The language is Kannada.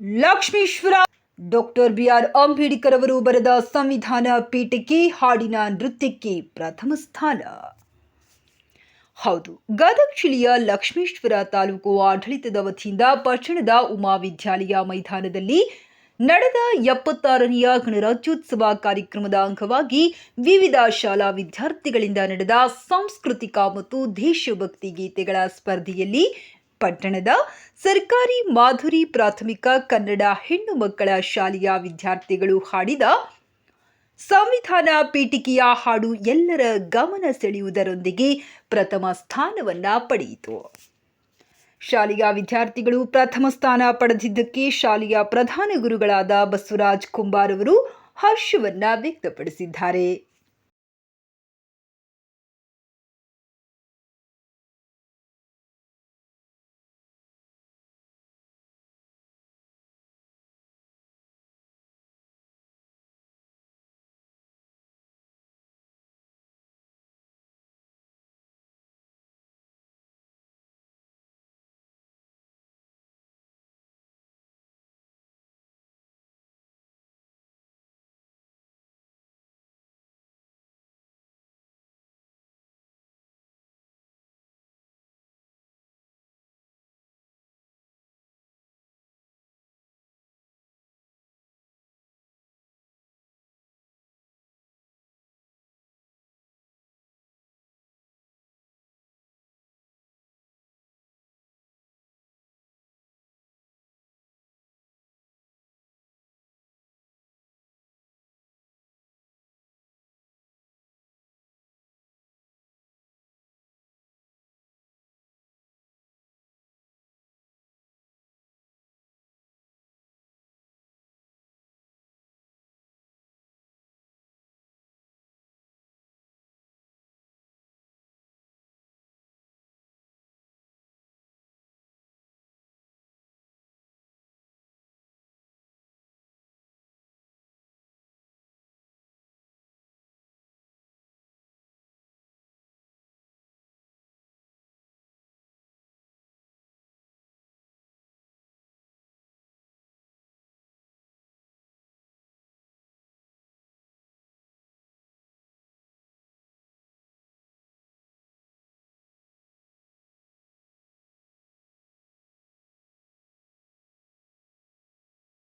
Lakshmeshwar, doctor B R Ambedkar ಅವರು ಬರೆದ ಸಂವಿಧಾನ ಪೀಠಕ್ಕೆ ಹಾಡಿನ ನೃತ್ಯಕ್ಕೆ ಪ್ರಥಮ ಸ್ಥಾನ. ಹೌದು ಗದಗ ಜಿಲ್ಲೆಯ ಲಕ್ಷ್ಮೀಶ್ವರ ತಾಲೂಕು ಆಡಳಿತದ ವತಿಯಿಂದ ಪಟ್ಟಣದ ಉಮಾ ವಿದ್ಯಾಲಯ ಮೈದಾನದಲ್ಲಿ ನಡೆದ ಎಪ್ಪತ್ತಾರನೆಯ ಗಣರಾಜ್ಯೋತ್ಸವ ಕಾರ್ಯಕ್ರಮದ ಅಂಗವಾಗಿ ವಿವಿಧ ಶಾಲಾ ವಿದ್ಯಾರ್ಥಿಗಳಿಂದ ನಡೆದ ಸಾಂಸ್ಕೃತಿಕ ಮತ್ತು ದೇಶಭಕ್ತಿ ಗೀತೆಗಳ ಸ್ಪರ್ಧೆಯಲ್ಲಿ ಪಟ್ಟಣದ ಸರ್ಕಾರಿ ಮಾಧುರಿ ಪ್ರಾಥಮಿಕ ಕನ್ನಡ ಹೆಣ್ಣು ಮಕ್ಕಳ ಶಾಲೆಯ ವಿದ್ಯಾರ್ಥಿಗಳು ಹಾಡಿದ ಸಂವಿಧಾನ ಪೀಠಿಕೆಯ ಹಾಡು ಎಲ್ಲರ ಗಮನ ಸೆಳೆಯುವುದರೊಂದಿಗೆ ಪ್ರಥಮ ಸ್ಥಾನವನ್ನ ಪಡೆಯಿತು. ಶಾಲೆಯ ವಿದ್ಯಾರ್ಥಿಗಳು ಪ್ರಥಮ ಸ್ಥಾನ ಪಡೆದಿದ್ದಕ್ಕೆ ಶಾಲೆಯ ಪ್ರಧಾನ ಗುರುಗಳಾದ ಬಸವರಾಜ್ ಕುಂಬಾರ್ ಅವರು ಹರ್ಷವನ್ನ ವ್ಯಕ್ತಪಡಿಸಿದ್ದಾರೆ.